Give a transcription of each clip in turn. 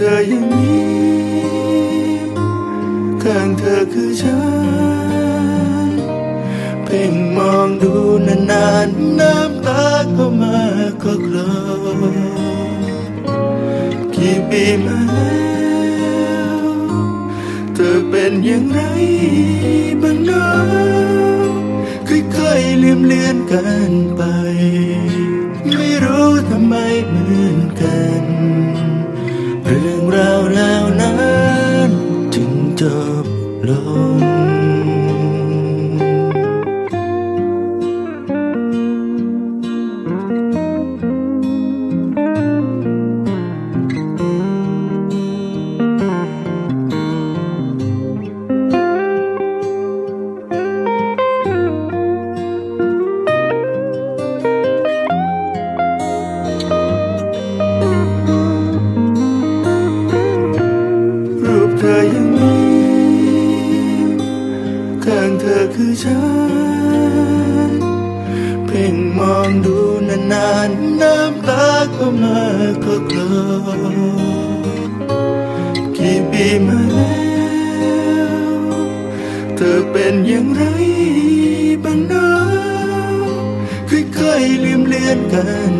ธอยังมีข้างเธอคือฉัน เพ่งมองดูนานๆน้ำตาก็มาก็คลอกี่ปีมาแล้วเธอเป็นอย่างไรบ้างเนาะค่อยๆลืมเลือนกันไป ฉัน เพ่งมองดูนานๆน้ำตาก็มาก็คลอกี่ปีมาแล้ว เธอเป็นอย่างไรบ้างนะค่อยๆลืมเลือนกัน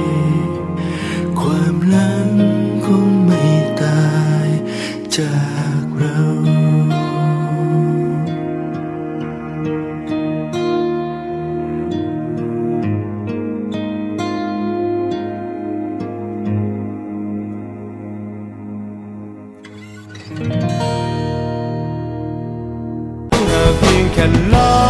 nothing can love